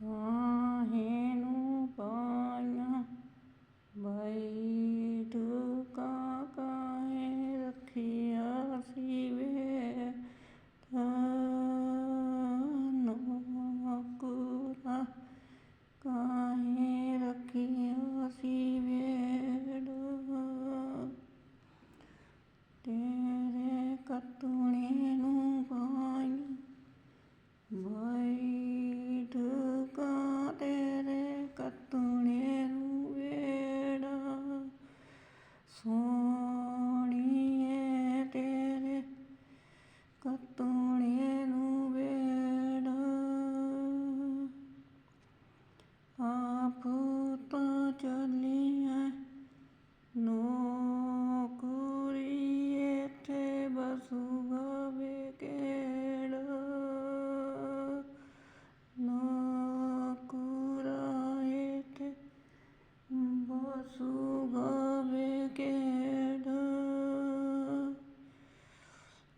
God.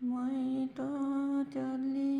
मैं तो चली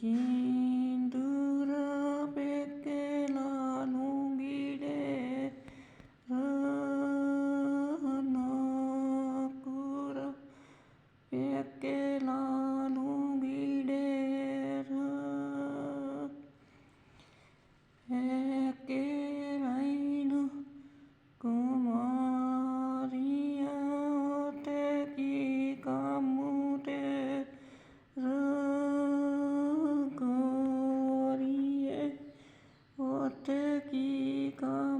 ki Go.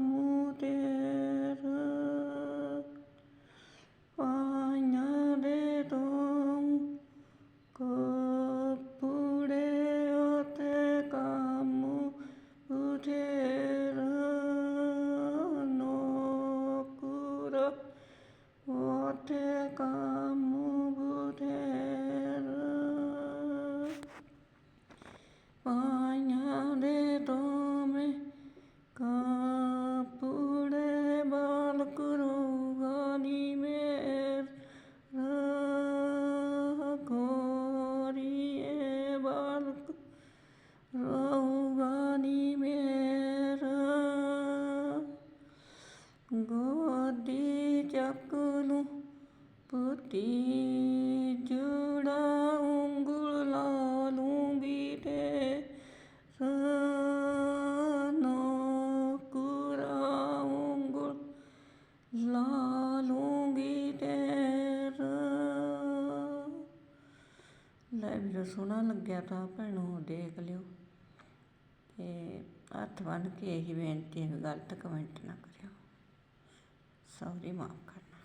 મોતી જુડા ઉંગુળ લાલું બીટે સનો કુરા ਸੋਹਣਾ ਲੱਗਿਆ ਤਾਂ ਭੈਣੋ, ਦੇਖ ਲਿਓ। ਤੇ ਹੱਥ ਬੰਨ ਕੇ ਇਹੀ ਬੇਨਤੀ ਹੈ ਗਲਤ ਕਮੈਂਟ ਨਾ ਕਰਿਓ। ਸੌਰੀ, ਮਾਫ ਕਰ